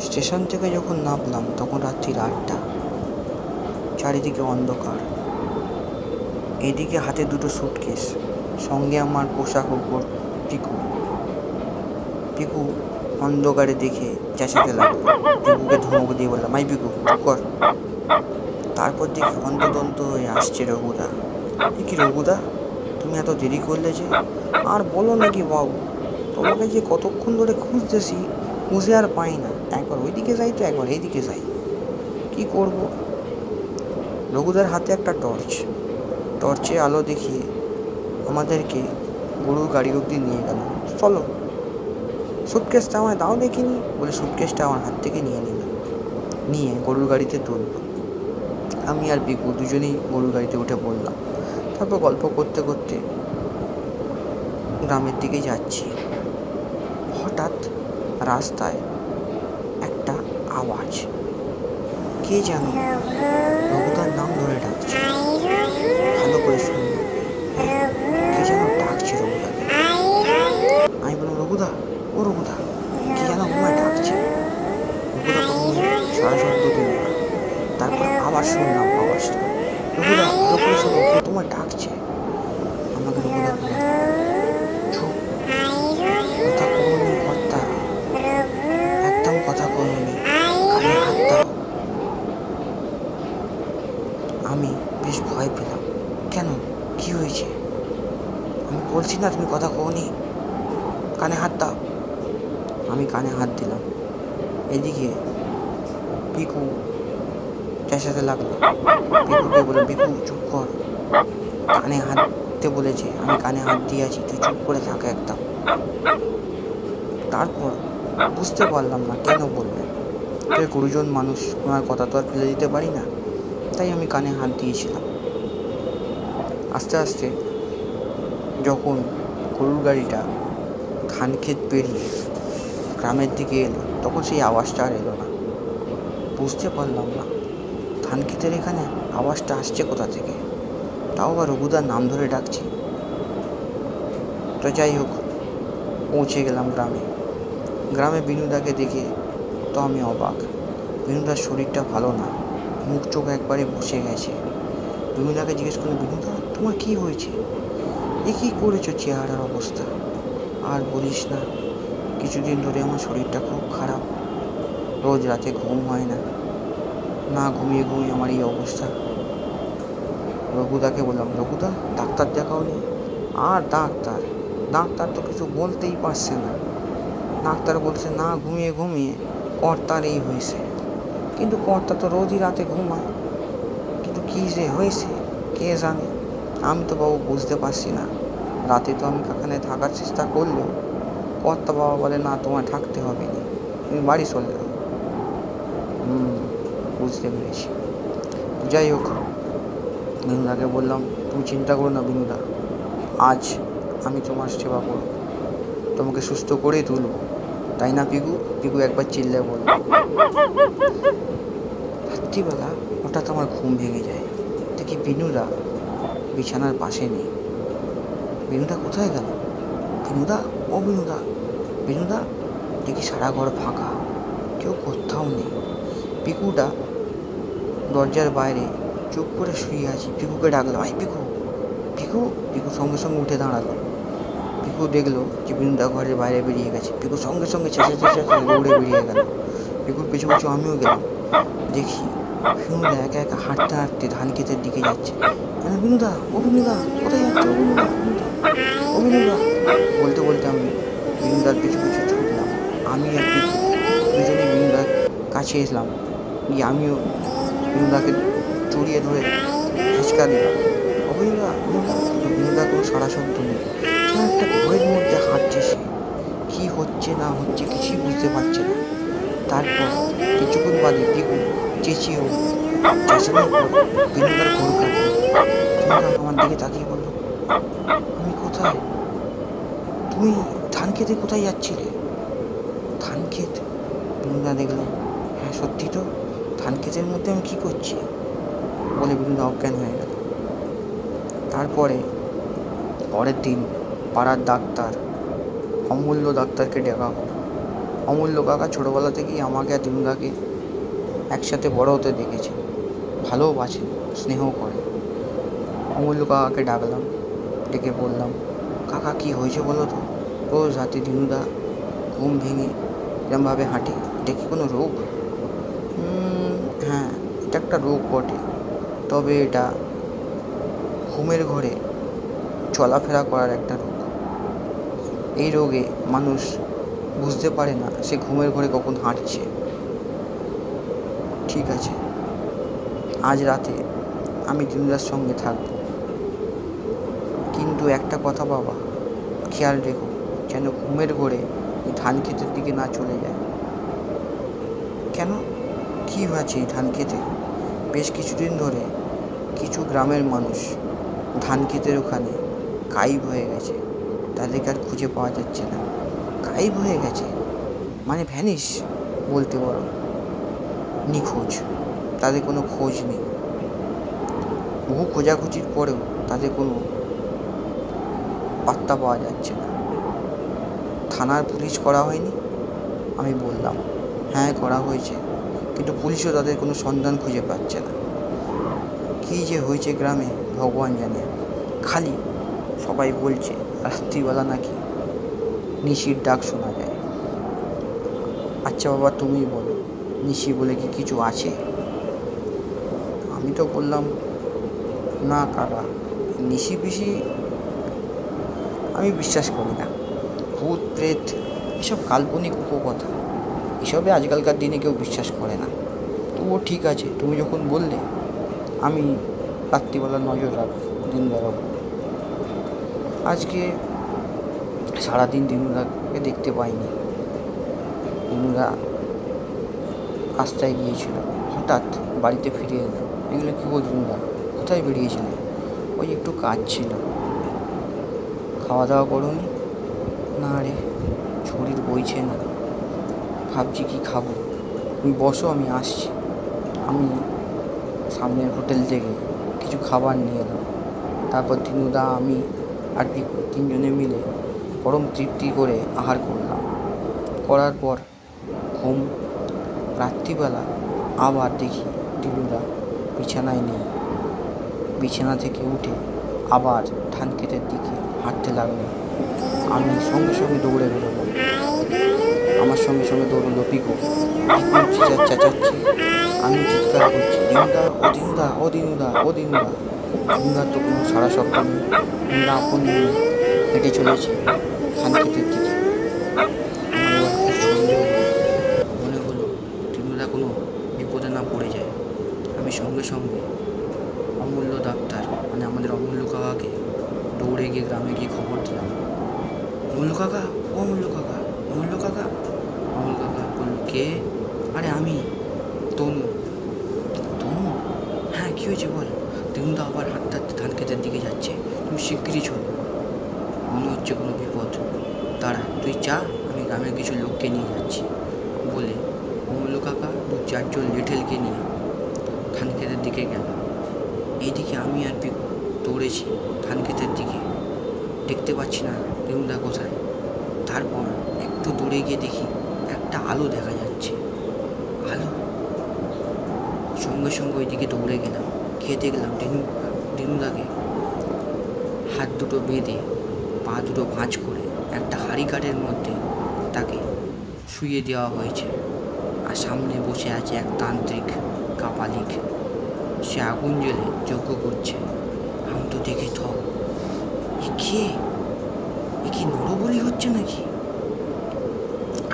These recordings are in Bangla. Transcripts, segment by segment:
স্টেশন থেকে যখন নামলাম, তখন রাত্রির আটটা। চারিদিকে অন্ধকার। এদিকে হাতে দুটো সুটকেস সঙ্গে আমার পোশাক উপর পিকু। পিকু অন্ধকারে দেখে চেঁচাতে লাগল। পিকুকে ধমক দিয়ে বললাম মাই পিকু কর। তারপর দেখি অন্তদন্ত হয়ে আসছে রঘুদা। কি রঘুদা? তুমি এত দেরি করলে যে? আর বলো নাকি বাবু, তোমাকে যে কতক্ষণ ধরে খুঁজতেছি খুঁজে আর পাই না। একবার ওইদিকে যাই তো একবার এইদিকে যাই। কি করব? রঘুদার হাতে একটা টর্চ টর্চে আলো দেখিয়ে আমাদেরকে গরুর গাড়ি অবধি নিয়ে গেল। চলো সুটকেসটা আমায় দাও দেখিনি বলে সুটকেসটা আমার হাত থেকে নিয়ে নিল। নিয়ে গরুর গাড়িতে তুলল। আমি আর বিকু দুজনেই গরুর গাড়িতে উঠে পড়লাম। তারপর গল্প করতে করতে গ্রামের দিকে যাচ্ছি। হঠাৎ রাস্তায় একটা আওয়াজ। কে যেন রঘুদার নাম ধরে ডাকছে। ভালো করে শুনল কে যেন ডাকছে রঘুদাকে। আমি বললাম, রঘুদা, ও রঘুদা, কে যেন ঘুমায় ডাকছে? রঘুদা প্রথমে সারা শব্দ দিল তারপর আবার শুনলাম আওয়াজটা। রঘুদা, ভালো করে শোনো ডাকছে? আমাকে রঘুদা কেন? কি হয়েছে? আমি বলছি না তুমি কথা কওনি। কানে হাত দাও। আমি কানে হাত দিলাম। এদিকে পিকু চেঁচাতে লাগল। পিকুকে বলে পিকু, চুপ কর। কানে হাত বলেছে। আমি কানে হাত দিয়ে আছি। তুই চুপ করে থাকে একদম। তারপর বুঝতে পারলাম না কেন বলবে। যে গুরুজন মানুষ, ওনার কথা তো আর ফেলে দিতে পারি না। তাই আমি কানে হাত দিয়েছিলাম। আস্তে আস্তে যখন গরুর গাড়িটা ধান ক্ষেত পেরিয়ে গ্রামের দিকে এলো, তখন সেই আওয়াজটা আর এলো না। বুঝতে পারলাম না ধান ক্ষেতের এখানে আওয়াজটা আসছে কোথা থেকে? তাও আবার রঘুদার নাম ধরে ডাকছে। তো যাই হোক, পৌঁছে গেলাম গ্রামে। গ্রামে বিনুদাকে দেখে তো আমি অবাক। বিনুদার শরীরটা ভালো না মুখ চোখ একবারে বসে গেছে। বিনুদাকে জিজ্ঞেস করলাম, বিনুদা তোমার কি হয়েছে? এ কী করেছ চেহারার অবস্থা? আর বলিস না, কিছুদিন ধরে আমার শরীরটা খুব খারাপ। রোজ রাতে ঘুম হয় না। না ঘুমিয়ে ঘুমিয়ে আমার এই অবস্থা। রঘুদাকে বললাম, রঘুদা, ডাক্তার দেখাও দেখাওনি? আর ডাক্তার? ডাক্তার তো কিছু বলতেই পারছে না। ডাক্তার বলছে, না, ঘুমিয়ে ঘুমিয়ে কর্তার এই হয়েছে। কিন্তু কর্তা তো রোজই রাতে ঘুমায়। কিন্তু কী যে হয়েছে, কে জানে? আমি তো বাবু বুঝতে পারছি না। রাতে তো আমি কাখানে থাকার চেষ্টা করলেও কর্তা বাবা বলে, না, তোমায় থাকতে হবে না। তুমি বাড়ি চলে যাও। হুম, বুঝতে পেরেছি। যাই হোক, বিনুদাকে বললাম, তুমি চিন্তা করো না বিনুদা, আজ আমি তোমার সেবা করব। তোমাকে সুস্থ করেই তুলব। তাই না, পিকু? পিকু একবার চিল্লে বলল রাত্রিবেলা হঠাৎ আমার ঘুম ভেঙে যায়। দেখি বিনুদা বিছানার পাশে নেই। বিনুদা কোথায় গেল? বিনুদা? ও বিনুদা বিনুদা? দেখি সারা ঘর ফাঁকা, কেউ কোথাও নেই। পিকুটা দরজার বাইরে চুপ করে শুয়ে আছি। পিকুকে ডাকলাম আই পিকু পিকু? পিকু সঙ্গে সঙ্গে উঠে দাঁড়াল। পিকু দেখল যে বিনুদা ঘরের বাইরে বেরিয়ে গেছে। পিকু সঙ্গে সঙ্গে চেঁচে চেঁচে দৌড়ে বেরিয়ে গেল। পিকুর পিছু পিছু আমিও গেলাম। দেখি বিনুদা একা একা হাঁটতে হাঁটতে ধান ক্ষেতের দিকে যাচ্ছে। হ্যাঁ বিনুদা ও কোথায় যাচ্ছে? বিনুদা ও বলতে বলতে আমি বিনুদার পিছু পিছু ছুটলাম আমি আর পিকু দুজনেই বিনুদার কাছে এসলাম। গিয়ে আমিও বিনুদাকে জড়িয়ে ধরে হেঁচকা দিলাম। ও বিনুদা কোনো সারা শব্দ নেই। কেন একটা ঘরের মধ্যে হাঁটছে সে। কী হচ্ছে, না হচ্ছে কিছুই বুঝতে পারছে না। তারপর কিছুক্ষণ বাদে পিকু চেঁচিয়ে চেঁচানোর পর বিনুদার ঘোর বিনুদা আমার দিকে তাকিয়ে বলল, আমি কোথায়? তুমি ধান খেতে কোথায় যাচ্ছিলে? ধান ক্ষেত বিনুদা দেখল হ্যাঁ সত্যি তো ধান ক্ষেতের মধ্যে আমি কী করছি? বলে বিনুদা অজ্ঞান হয়ে গেল। তারপরে, পরের দিন পাড়ার ডাক্তার, অমূল্য ডাক্তারকে ডাকা হলো। অমূল্য কাকা ছোটোবেলা থেকেই আমাকে আর দিনুদাকে একসাথে বড় হতে দেখেছে, ভালোও ভালোবাসেন স্নেহ করে। অমূল্য কাকাকে ডাকলাম, ডেকে বললাম, কাকা, কি হয়েছে বলো তো? রোজ রাতে দিনুদা ঘুম ভেঙে এরমভাবে হাঁটে। এটা কি কোনো রোগ? হ্যাঁ এটা একটা রোগ বটে। তবে এটা ঘুমের ঘরে চলাফেরা করার একটা রোগ। এই রোগে মানুষ বুঝতে পারে না সে ঘুমের ঘরে কখন হাঁটছে। ঠিক আছে, আজ রাতে আমি দিনুদার সঙ্গে থাকব। কিন্তু একটা কথা বাবা। খেয়াল রেখো, যেন ঘুমের ঘরে ধান ক্ষেতের দিকে না চলে যায়। কেন? কী হয়েছে এই ধান খেতে বেশ কিছুদিন ধরে কিছু গ্রামের মানুষ ধান ক্ষেতের ওখানে গায়েব হয়ে গেছে। তাদেরকে আর খুঁজে পাওয়া যাচ্ছে না। গায়েব হয়ে গেছে? মানে ভ্যানিশ বলতে পারো। নিখোঁজ। তাদের কোনো খোঁজ নেই। বহু খোঁজাখুঁজির পরেও তাদের কোনো পাত্তা পাওয়া যাচ্ছে না। থানার পুলিশ করা হয়নি, আমি বললাম হ্যাঁ করা হয়েছে। কিন্তু পুলিশও তাদের কোনো সন্ধান খুঁজে পাচ্ছে না। কী যে হয়েছে গ্রামে, ভগবান জানে। খালি সবাই বলছে, রাত্রিবেলা নাকি নিশির ডাক শোনা যায়। আচ্ছা বাবা, তুমি বলো, নিশি বলে কি কিছু আছে? আমি তো বললাম, না কাকা, নিশি পিসি আমি বিশ্বাস করি না। ভূত, প্রেত, এসব কাল্পনিক উপকথা। এসবে আজকালকার দিনে কেউ বিশ্বাস করে না। তবুও ঠিক আছে, তুমি যখন বললে, আমি রাত্রিবেলা নজর রাখব, দিন বেরোবো। আজকে সারাদিন দিনুদাকে দেখতে পাইনি। দিনুদা রাস্তায় গিয়েছিল। হঠাৎ বাড়িতে ফিরে এলো। এগুলো কী দিনুদা? কোথায় বেরিয়েছিল? ওই একটু কাজ ছিল। খাওয়া দাওয়া করোনি। না রে, শরীর বইছে না। ভাবছি কি খাব। তুমি বসো, আমি আসছি। আমি সামনের হোটেল থেকে কিছু খাবার নিয়ে এলাম। তারপর দিনুদা, আমি আর পিকু তিনজনে মিলে পরম তৃপ্তি করে আহার করলাম। করার পর ঘুম, রাত্রিবেলা আবার দেখি দিনুদা বিছানায় নেই। বিছানা থেকে উঠে আবার ধান ক্ষেতের দিকে হাঁটতে লাগল। আমি সঙ্গে সঙ্গে দৌড়ে বেরোলাম আমার সঙ্গে সঙ্গে দৌড়লো পিকু। চেঁচাচ্ছে। আমি চিৎকার করছি, দিনুদা, ও দিনুদা ও দিনুদা ও দিনুদা। দিনুদার তো কোনো সারা শব্দ নেই। আপন নিয়ে হেঁটে চলেছে। ধান ক্ষেতের দিকে। মনে হলো দিনুদা কোনো বিপদে না পড়ে যায়। আমি সঙ্গে সঙ্গে অমূল্য ডাক্তার মানে আমাদের অমূল্য কাকাকে দৌড়ে গিয়ে গ্রামে গিয়ে খবর দিলাম। অমূল্য কাকা, ও অমূল্য কাকা অমূল্য কাকা। অমূল্য কাকা বলল, কে? আরে আমি, তনু। তনু? হ্যাঁ কী হয়েছে বল? দিনুদা আবার হাঁটতে হাঁটতে ধান ক্ষেতের দিকে যাচ্ছে। তুমি শিগগিরই চলো। মনে হচ্ছে কোনো বিপদ। দাঁড়া, তুই চা আমি গ্রামের কিছু লোককে নিয়ে যাচ্ছি। বলে অমূল্য কাকা দু চারজন লিটেলকে নিয়ে ধান ক্ষেতের দিকে গেল। এইদিকে আমি আর পিকু দৌড়েছি ধান ক্ষেতের দিকে। দেখতে পাচ্ছি না দিনুদা কোথায়। তারপর একটু দূরে গিয়ে দেখি একটা আলো দেখা যাচ্ছে। আলো? সঙ্গে সঙ্গে ওইদিকে দৌড়ে গেলাম। গিয়ে দেখলাম দিনু দিনুদাকে হাত দুটো বেঁধে পা দুটো ভাঁজ করে একটা হাড়ি কাঠের মধ্যে তাকে শুয়ে দেওয়া হয়েছে। আর সামনে বসে আছে এক তান্ত্রিক কাপালিক। সে আগুন জ্বেলে যজ্ঞ করছে। আমি তো দেখে থ কে? এ কি নরবলি হচ্ছে নাকি?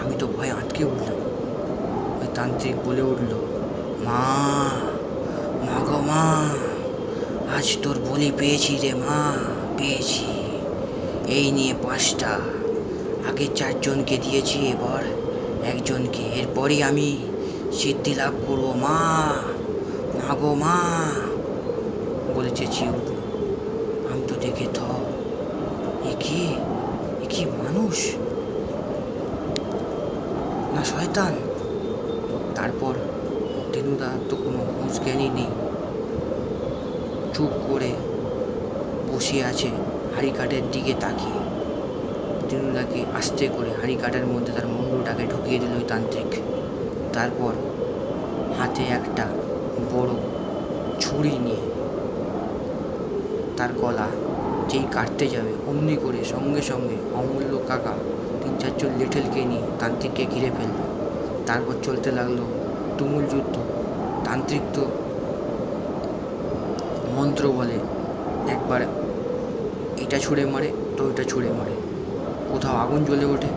আমি তো ভয়ে আটকে উঠলাম। ওই তান্ত্রিক বলে উঠল, মা মা গো মা, আজ তোর বলি পেয়েছি রে মা, পেয়েছি। এই নিয়ে পাঁচটা। আগে চারজনকে দিয়েছি, এবার একজনকে। এরপরই আমি সিদ্ধি লাভ করব, মা মা গো মা বলে চেঁচিয়ে দেখে থ এ কি? এ কি মানুষ? না শয়তান? তারপর দিনুদা তো কোনো জ্ঞানই নেই। চুপ করে বসে আছে হাড়ি কাঠের দিকে তাকিয়ে। দিনুদাকে আস্তে করে হাড়ি কাঠের মধ্যে তার মুন্ডুটা ঢুকিয়ে দিল তান্ত্রিক। তারপর হাতে একটা বড় ছুরি নিয়ে তার গলা যেই কাটতে যাবে, অমনি করে সঙ্গে সঙ্গে অমূল্য কাকা তিন চারজন লিটেলকে নিয়ে তান্ত্রিককে ঘিরে ফেলল। তারপর চলতে লাগল তুমুল যুদ্ধ। তান্ত্রিক তো মন্ত্র বলে, একবার এটা ছুঁড়ে মারে, তো ওইটা ছুঁড়ে মারে। কোথাও আগুন জ্বলে ওঠে,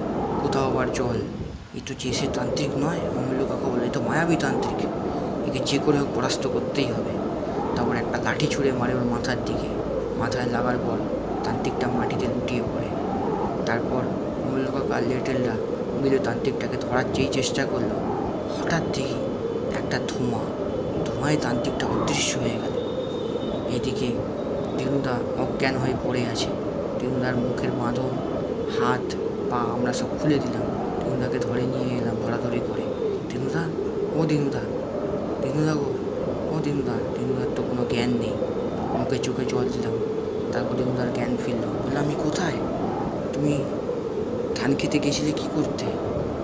কোথাও আবার জল। এ তো যে সে তান্ত্রিক নয়, অমূল্য কাকা বলে তো মায়াবী তান্ত্রিক। একে যে করে হোক পরাস্ত করতেই হবে। তারপর একটা লাঠি ছুঁড়ে মারে ওর মাথার দিকে। মাথায় লাগার পর তান্ত্রিকটা মাটিতে লুটিয়ে পড়ে। তারপর অমূল্য কাকা আর লিটেলরা মিলে তান্ত্রিকটাকে ধরার যেই চেষ্টা করল, হঠাৎ দেখি একটা ধোঁয়া, ধোঁয়ায় তান্ত্রিকটা অদৃশ্য হয়ে গেল। এদিকে দিনুদা অজ্ঞান হয়ে পড়ে আছে। দিনুদার মুখের বাঁধন হাত, পা আমরা সব খুলে দিলাম। দিনুদাকে ধরে নিয়ে এলাম ধরাধরি করে। দিনুদা? ও দিনুদা। দিনুদা গো? ও দিনুদা? দিনুদার তো কোনো জ্ঞান নেই। মুখে চোখে জল দিলাম। তারপর দিনুদার জ্ঞান ফিরল। বললাম আমি কোথায়? তুমি ধান খেতে গেছিলে কি করতে?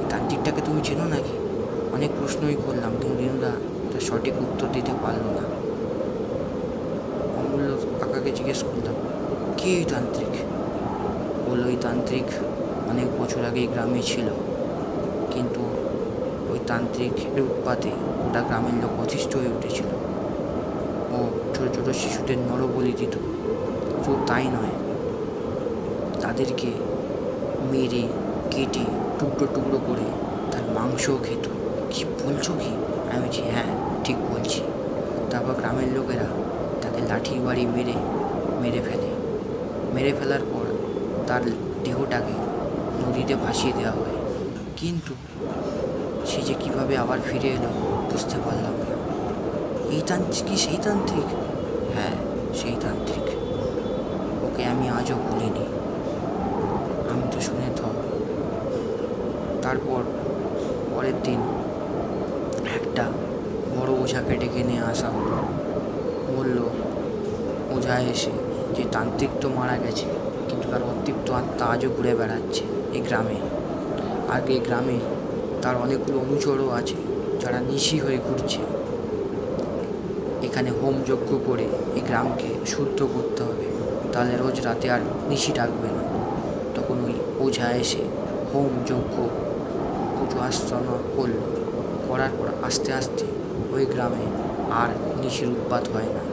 তান্ত্রিকটাকে তুমি চেনো নাকি? অনেক প্রশ্নই করলাম। কিন্তু দিনুদা তার সঠিক উত্তর দিতে পারল না। অমূল্য কাকাকে জিজ্ঞেস করলাম, কে এই তান্ত্রিক? বলল ওই তান্ত্রিক অনেক বছর আগে গ্রামে ছিল। কিন্তু ওই তান্ত্রিকের উৎপাতে গোটা গ্রামের লোক অতিষ্ঠ হয়ে উঠেছিল। ছোটো ছোটো শিশুদের নরবলি দিত। শুধু তাই নয়, তাদেরকে মেরে, কেটে, টুকরো টুকরো করে তার মাংসও খেত। কি বলছো কি? আমি বলছি হ্যাঁ ঠিক বলছি। তারপর গ্রামের লোকেরা তাকে লাঠি বাড়ি মেরে মেরে ফেলে। মেরে ফেলার পর তার দেহটাকে নদীতে ভাসিয়ে দেওয়া হয়। কিন্তু সে যে কীভাবে আবার ফিরে এলো বুঝতে পারলাম না। এই তান্ত্রিক কি সেই তান্ত্রিক হ্যাঁ সেই তান্ত্রিক ওকে আমি আজও ভুলিনি আমি তো শুনে থ তারপর পরের দিন একটা বড় ওঝাকে ডেকে নিয়ে আসা হলো। বলল, ওঝা এসে যে তান্ত্রিক তো মারা গেছে, কিন্তু তার অতৃপ্ত আত্মা আজও ঘুরে বেড়াচ্ছে এই গ্রামে। আর এই গ্রামে তার অনেকগুলো অনুচরও আছে, যারা নিশি হয়ে ঘুরছে। এখানে হোম যজ্ঞ করে এই গ্রামকে শুদ্ধ করতে হবে। তাহলে রোজ রাতে আর নিশি ডাকবে না। তখন ওই ওঝা এসে হোম যজ্ঞ পুজো আর্চনা করল। করার পর আস্তে আস্তে ওই গ্রামে আর নিশির উৎপাত হয় না।